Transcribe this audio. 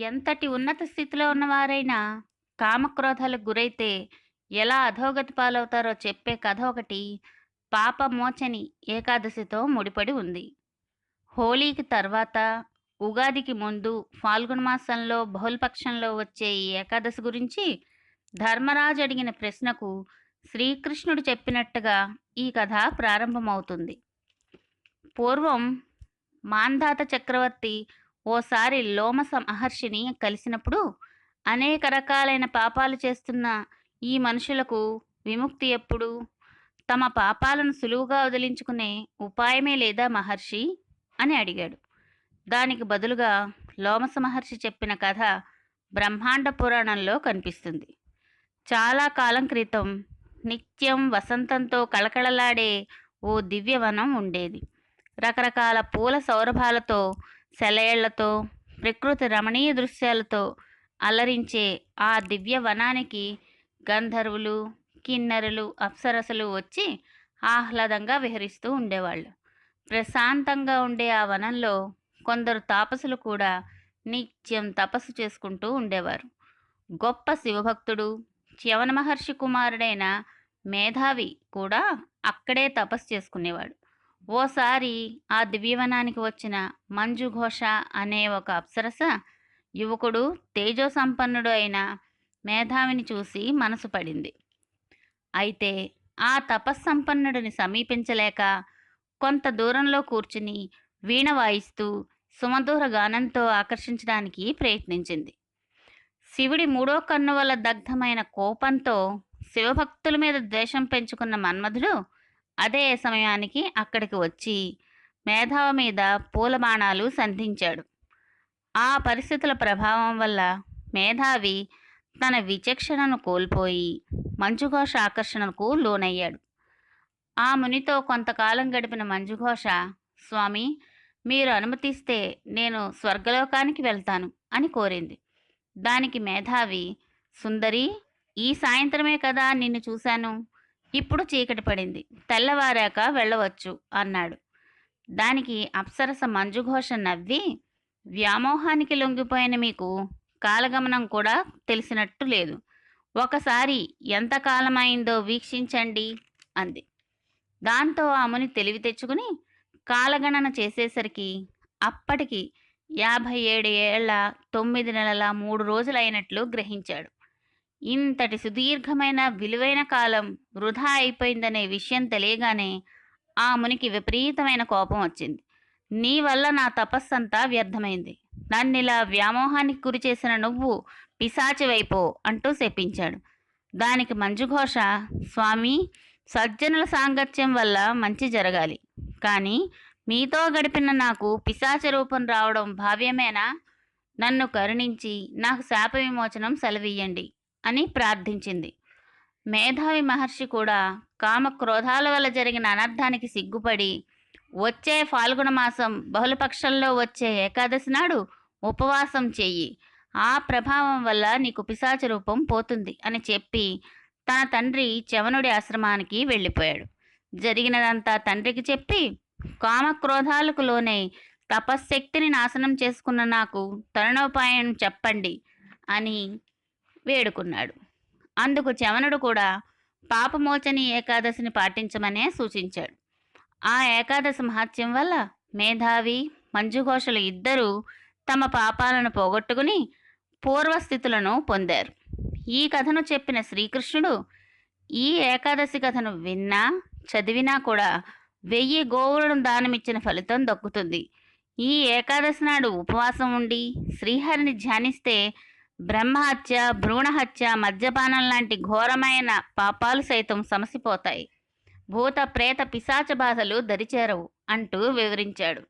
ఎంతటి ఉన్నత స్థితిలో ఉన్నవారైనా కామక్రోధాలకు గురైతే ఎలా అధోగతి పాలవుతారో చెప్పే కథ ఒకటి పాపమోచని ఏకాదశితో ముడిపడి ఉంది. హోలీకి తర్వాత ఉగాదికి ముందు ఫాల్గుణ మాసంలో బహుళపక్షంలో వచ్చే ఈ ఏకాదశి గురించి ధర్మరాజు అడిగిన ప్రశ్నకు శ్రీకృష్ణుడు చెప్పినట్టుగా ఈ కథ ప్రారంభమవుతుంది. పూర్వం మాంధాత చక్రవర్తి ఓసారి లోమస మహర్షిని కలిసినప్పుడు అనేక రకాలైన పాపాలు చేస్తున్న ఈ మనుషులకు విముక్తి ఎప్పుడు? తమ పాపాలను సులువుగా వదిలించుకునే ఉపాయమే లేదా మహర్షి? అని అడిగాడు. దానికి బదులుగా లోమస మహర్షి చెప్పిన కథ బ్రహ్మాండ పురాణంలో కనిపిస్తుంది. చాలా కాలం క్రితం నిత్యం వసంతంతో కళకళలాడే ఓ దివ్యవనం ఉండేది. రకరకాల పూల సౌరభాలతో సెలయేళ్ళతో ప్రకృతి రమణీయ దృశ్యాలతో అలరించే ఆ దివ్య వనానికి గంధర్వులు కిన్నెరలు అప్సరసలు వచ్చి ఆహ్లాదంగా విహరిస్తూ ఉండేవాళ్ళు. ప్రశాంతంగా ఉండే ఆ వనంలో కొందరు తాపసులు కూడా నిత్యం తపస్సు చేసుకుంటూ ఉండేవారు. గొప్ప శివభక్తుడు చ్యవన మహర్షి కుమారుడైన మేధావి కూడా అక్కడే తపస్సు చేసుకునేవాడు. ఓసారి ఆ దివ్యవనానికి వచ్చిన మంజు ఘోష అనే ఒక అప్సరస యువకుడు తేజో సంపన్నుడు అయిన మేధావిని చూసి మనసు పడింది. అయితే ఆ తపస్సంపన్నుడిని సమీపించలేక కొంత దూరంలో కూర్చుని వీణ వాయిస్తూ సుమధుర గానంతో ఆకర్షించడానికి ప్రయత్నించింది. శివుడి మూడో కన్ను వల్ల దగ్ధమైన కోపంతో శివభక్తుల మీద ద్వేషం పెంచుకున్న మన్మధుడు అదే సమయానికి అక్కడికి వచ్చి మేధావ మీద పూలబాణాలు సంధించాడు. ఆ పరిస్థితుల ప్రభావం వల్ల మేధావి తన విచక్షణను కోల్పోయి మంజుఘోష ఆకర్షణకు లోనయ్యాడు. ఆ మునితో కొంతకాలం గడిపిన మంజుఘోష స్వామి మీరు అనుమతిస్తే నేను స్వర్గలోకానికి వెళ్తాను అని కోరింది. దానికి మేధావి సుందరి ఈ సాయంత్రమే కదా నిన్ను చూశాను. ఇప్పుడు చీకటి పడింది. తెల్లవారాక వెళ్ళవచ్చు అన్నాడు. దానికి అప్సరస మంజుఘోష నవ్వి వ్యామోహానికి లొంగిపోయిన మీకు కాలగమనం కూడా తెలిసినట్టు లేదు. ఒకసారి ఎంతకాలమైందో వీక్షించండి అంది. దాంతో ఆముని తెలివి తెచ్చుకుని కాలగణన చేసేసరికి అప్పటికి యాభై ఏడు ఏళ్ళ తొమ్మిది నెలల మూడు రోజులైనట్లు గ్రహించాడు. ఇంతటి సుదీర్ఘమైన విలువైన కాలం వృధా అయిపోయిందనే విషయం తెలియగానే ఆ మునికి విపరీతమైన కోపం వచ్చింది. నీ వల్ల నా తపస్సంతా వ్యర్థమైంది. నన్నిలా వ్యామోహానికి గురి చేసిన నువ్వు పిశాచివైపో అంటూ శపించాడు. దానికి మంజుఘోష స్వామి సజ్జనుల సాంగత్యం వల్ల మంచి జరగాలి. కానీ మీతో గడిపిన నాకు పిశాచ రూపం రావడం భావ్యమేనా? నన్ను కరుణించి నాకు శాప విమోచనం సెలవియ్యండి. అని ప్రార్థించింది. మేధావి మహర్షి కూడా కామ క్రోధాల వల్ల జరిగిన అనర్థానికి సిగ్గుపడి వచ్చే ఫాల్గుణ మాసం బహుళపక్షంలో వచ్చే ఏకాదశి నాడు ఉపవాసం చెయ్యి. ఆ ప్రభావం వల్ల నీకు పిశాచ రూపం పోతుంది అని చెప్పి తన తండ్రి చవనుడి ఆశ్రమానికి వెళ్ళిపోయాడు. జరిగినదంతా తండ్రికి చెప్పి కామక్రోధాలకు లోనై తపశ్శక్తిని నాశనం చేసుకున్న నాకు తరుణోపాయం చెప్పండి అని వేడుకున్నాడు. అందుకు చవనుడు కూడా పాపమోచని ఏకాదశిని పాటించమనే సూచించాడు. ఆ ఏకాదశి మహత్యం వల్ల మేధావి మంజుఘోషలు ఇద్దరూ తమ పాపాలను పోగొట్టుకుని పూర్వస్థితులను పొందారు. ఈ కథను చెప్పిన శ్రీకృష్ణుడు ఈ ఏకాదశి కథను విన్నా చదివినా కూడా వెయ్యి గోవులను దానమిచ్చిన ఫలితం దక్కుతుంది. ఈ ఏకాదశి నాడు ఉపవాసం ఉండి శ్రీహరిని ధ్యానిస్తే బ్రహ్మహత్య భ్రూణహత్య మద్యపానం లాంటి ఘోరమైన పాపాలు సైతం సమసిపోతాయి. భూత ప్రేత పిశాచ బాధలు దరిచేరవు అంటూ వివరించాడు.